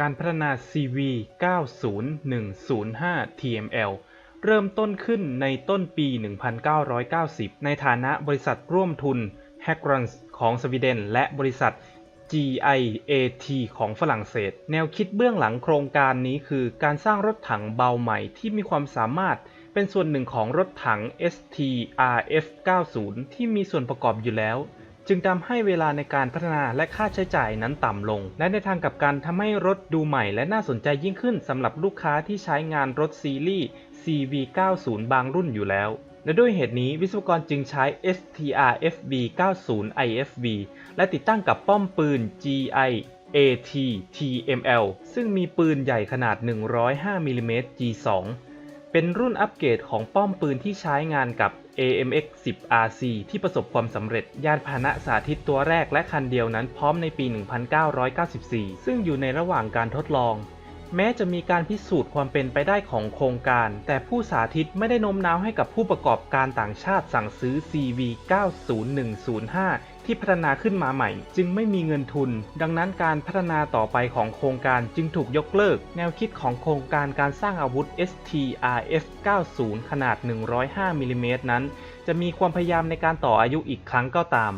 การพัฒนา CV 90105 TML เริ่มต้นขึ้นในต้นปี 1990 ในฐานะบริษัทร่วมทุน h a c k r a n ของสวีเดน และบริษัท GIAT ของฝรั่งเศส แนวคิดเบื้องหลังโครงการนี้คือการสร้างรถถังเบาใหม่ที่มีความสามารถเป็นส่วนหนึ่งของรถถัง STRF 90 ที่มีส่วนประกอบอยู่แล้ว จึงทำให้เวลาในการพัฒนาและค่าใช้จ่ายนั้นต่ำลง และในทางกลับกันทำให้รถดูใหม่และน่าสนใจยิ่งขึ้นสำหรับลูกค้าที่ใช้งานรถซีรีส์ CV90 บางรุ่นอยู่แล้ว และด้วยเหตุนี้วิศวกรจึงใช้ STRFV 90 IFV และติดตั้งกับป้อมปืน GIAT TML ซึ่งมีปืนใหญ่ขนาด 105มิลลิเมตร G2 เป็นรุ่นอัปเกรดของป้อมปืนที่ใช้งานกับ AMX 10 RC ที่ประสบความสำเร็จ ยานพาหนะสาธิตตัวแรกและคันเดียวนั้นพร้อมในปี 1994 ซึ่งอยู่ในระหว่างการทดลอง แม้จะมีการพิสูจน์ความเป็นไปได้ของโครงการ แต่ผู้สาธิตไม่ได้โน้มน้าวให้กับผู้ประกอบการต่างชาติสั่งซื้อ CV 90105 ที่พัฒนาขึ้นมาใหม่ จึงไม่มีเงินทุน ดังนั้นการพัฒนาต่อไปของโครงการจึงถูกยกเลิก แนวคิดของโครงการการสร้างอาวุธ STRF 90 ขนาด 105มิลลิเมตรนั้น จะมีความพยายามในการต่ออายุอีกครั้งก็ตาม